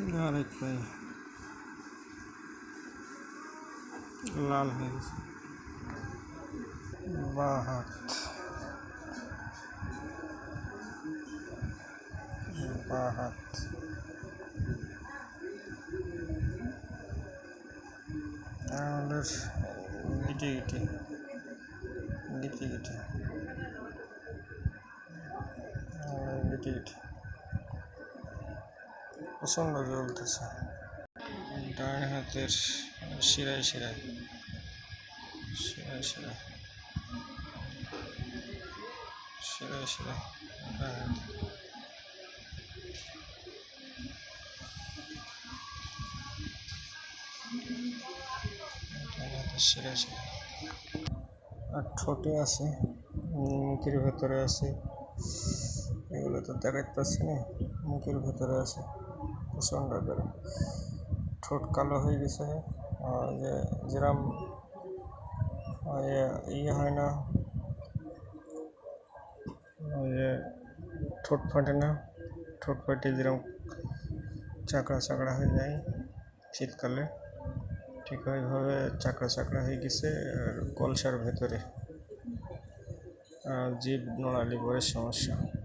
আরেক পায়ে লাল হয়ে গেছে। বা হাত বা হাত আমাদের গিটি গিটি গিটি গিটি গিটি গিটি প্রচণ্ড জ্বলতেছে। ডান হাতের শিরায় শিরায়। শিরায় শিরায়। শিরায় শিরায়। ডান হাতে। আর ঠোঁটে আছে, মুখের ভেতরে আছে। এগুলো তো দেখাতে পাচ্ছি না, মুখের ভেতরে আছে। প্রচণ্ড করে। ঠোঁট কালো হয়ে গেছে। যে যেরম ইয়ে- ইয়ে হয় না, ওই যে ঠোঁট ফাটে না, ঠোঁট ফাটে যেরকম চাকড়া চাকড়া হয়ে যায় শীতকালে, ঠিক ওইভাবে চাকড়া চাকড়া হয়ে গেছে আর কলসার ভেতরে। জীব নড়ালি পরে সমস্যা।